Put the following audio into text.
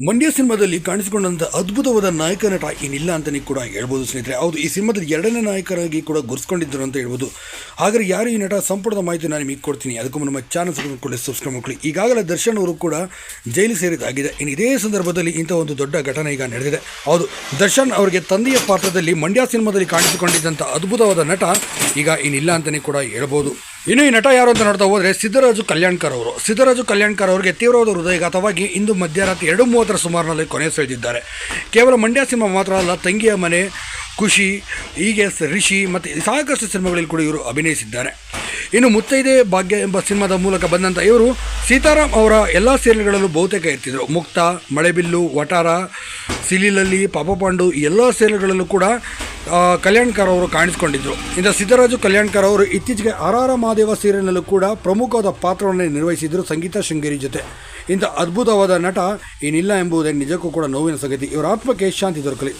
ಮಂಡ್ಯ ಸಿನಿಮಾದಲ್ಲಿ ಕಾಣಿಸಿಕೊಂಡಂಥ ಅದ್ಭುತವಾದ ನಾಯಕ ನಟ ಏನಿಲ್ಲ ಅಂತಲೇ ಕೂಡ ಹೇಳ್ಬೋದು ಸ್ನೇಹಿತರೆ. ಹೌದು, ಈ ಸಿನಿಮಾದಲ್ಲಿ ಎರಡನೇ ನಾಯಕರಾಗಿ ಕೂಡ ಗುರ್ಸ್ಕೊಂಡಿದ್ದರು ಅಂತ ಹೇಳ್ಬೋದು. ಆದರೆ ಯಾರು ಈ ನಟ ಸಂಪೂರ್ಣ ಮಾಹಿತಿ ನಾನು ನಿಮಗೆ ಕೊಡ್ತೀನಿ. ಅದಕ್ಕೂ ನಮ್ಮ ಚಾನಲ್ ಕೂಡ ಸಬ್ಸ್ಕ್ರೈಬ್ ಮಾಡ್ಕೊಳ್ಳಿ. ಈಗಾಗಲೇ ದರ್ಶನ್ ಅವರು ಕೂಡ ಜೈಲು ಸೇರಿದಾಗಿದೆ ಇನ್ನು ಇದೇ ಸಂದರ್ಭದಲ್ಲಿ ಇಂಥ ಒಂದು ದೊಡ್ಡ ಘಟನೆ ಈಗ ನಡೆದಿದೆ. ಹೌದು, ದರ್ಶನ್ ಅವರಿಗೆ ತಂದೆಯ ಪಾತ್ರದಲ್ಲಿ ಮಂಡ್ಯ ಸಿನಿಮಾದಲ್ಲಿ ಕಾಣಿಸಿಕೊಂಡಿದ್ದಂಥ ಅದ್ಭುತವಾದ ನಟ ಈಗ ಇನ್ನಿಲ್ಲ ಅಂತಲೇ ಕೂಡ ಹೇಳ್ಬೋದು. ಇನ್ನು ಈ ನಟ ಯಾರು ಅಂತ ನೋಡ್ತಾ ಹೋದರೆ ಸಿದ್ದರಾಜು ಕಲ್ಯಾಣ್ಕರ್ ಅವರು. ಸಿದ್ದರಾಜು ಕಲ್ಯಾಣ್ಕರ್ ಅವರಿಗೆ ತೀವ್ರವಾದ ಹೃದಯಘಾತವಾಗಿ ಇಂದು ಮಧ್ಯರಾತ್ರಿ ಎರಡು ಮೂವತ್ತರ ಸುಮಾರಿನಲ್ಲಿ ಕೊನೆ ಸೆಳೆದಿದ್ದಾರೆ. ಕೇವಲ ಮಂಡ್ಯ ಸಿನಿಮಾ ಮಾತ್ರ ಅಲ್ಲ, ತಂಗಿಯ ಮನೆ, ಖುಷಿ, ಹೀಗೆ ರಿಷಿ ಮತ್ತು ಸಾಕಷ್ಟು ಸಿನಿಮಾಗಳಲ್ಲಿ ಕೂಡ ಇವರು ಅಭಿನಯಿಸಿದ್ದಾರೆ. ಇನ್ನು ಮುತ್ತೈದೆ ಭಾಗ್ಯ ಎಂಬ ಸಿನಿಮಾದ ಮೂಲಕ ಬಂದಂಥ ಇವರು ಸೀತಾರಾಮ್ ಅವರ ಎಲ್ಲ ಸೀರಿಯಲ್ಗಳಲ್ಲೂ ಬಹುತೇಕ ಇರ್ತಿದ್ದರು ಮುಕ್ತ ಮಳೆಬಿಲ್ಲು ವಟಾರ, ಸಿಲಿಲಲ್ಲಿ, ಪಾಪಪಾಂಡು ಎಲ್ಲ ಸೀರಿಯಲ್ಗಳಲ್ಲೂ ಕೂಡ ಕಲ್ಯಾಣ್ಕರ್ ಅವರು ಕಾಣಿಸಿಕೊಂಡಿದ್ದರು ಇಂದ ಸಿದ್ದರಾಜು ಕಲ್ಯಾಣ್ಕರ್ ಅವರು ಇತ್ತೀಚೆಗೆ ಆರಾರ ಮಹಾದೇವ ಸೀರಿಯಲ್ನಲ್ಲೂ ಕೂಡ ಪ್ರಮುಖವಾದ ಪಾತ್ರವನ್ನು ನಿರ್ವಹಿಸಿದ್ರು ಸಂಗೀತ ಶೃಂಗೇರಿ ಜೊತೆ. ಇಂಥ ಅದ್ಭುತವಾದ ನಟ ಏನಿಲ್ಲ ಎಂಬುದೇ ನಿಜಕ್ಕೂ ಕೂಡ ನೋವಿನ ಸಂಗತಿ. ಇವರ ಆತ್ಮಕ್ಕೆ ಶಾಂತಿ ದೊರಕಲಿ.